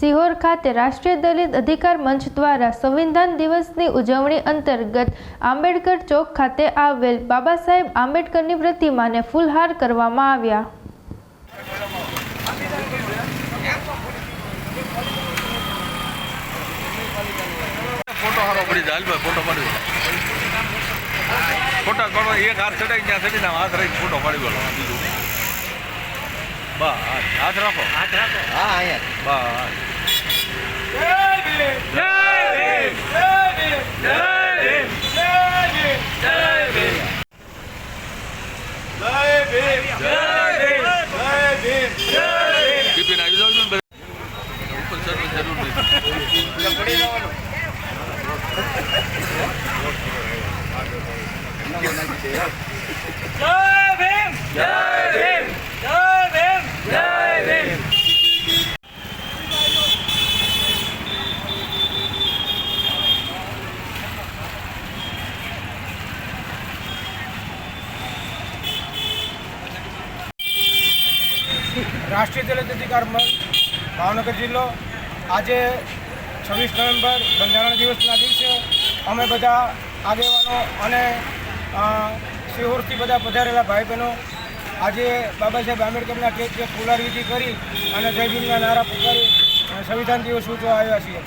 સિહોર ખાતે રાષ્ટ્રીય દલિત અધિકાર મંચ દ્વારા સંવિધાન દિવસની ઉજવણી અંતર્ગત આંબેડકર ચોક ખાતે આવેલ બાબા સાહેબ આંબેડકરની પ્રતિમાને ફૂલહાર કરવામાં આવ્યા. ફોટો કરો એક હાથ ત્યાં હાથ રહી પાડી બીજું. બસ હાથ રાખો. હાથ રાખો. હા અહીંયા. બસ બિપિન આવી જાવ છો ઉપર ચડવાની જરૂર નથી રાષ્ટ્રીય દલિત અધિકાર મંચ, ભાવનગર જિલ્લો. આજે છવ્વીસ નવેમ્બર બંધારણ દિવસના દિવસે અમે બધા આગેવાનો અને સિહોરથી બધા પધારેલા ભાઈ બહેનો આજે બાબા સાહેબ આંબેડકરના ટેકે ફુલાર વિધિ કરી અને જય ભીમના નારા પુકારી સંવિધાન દિવસ ઉજવા આવ્યા છીએ.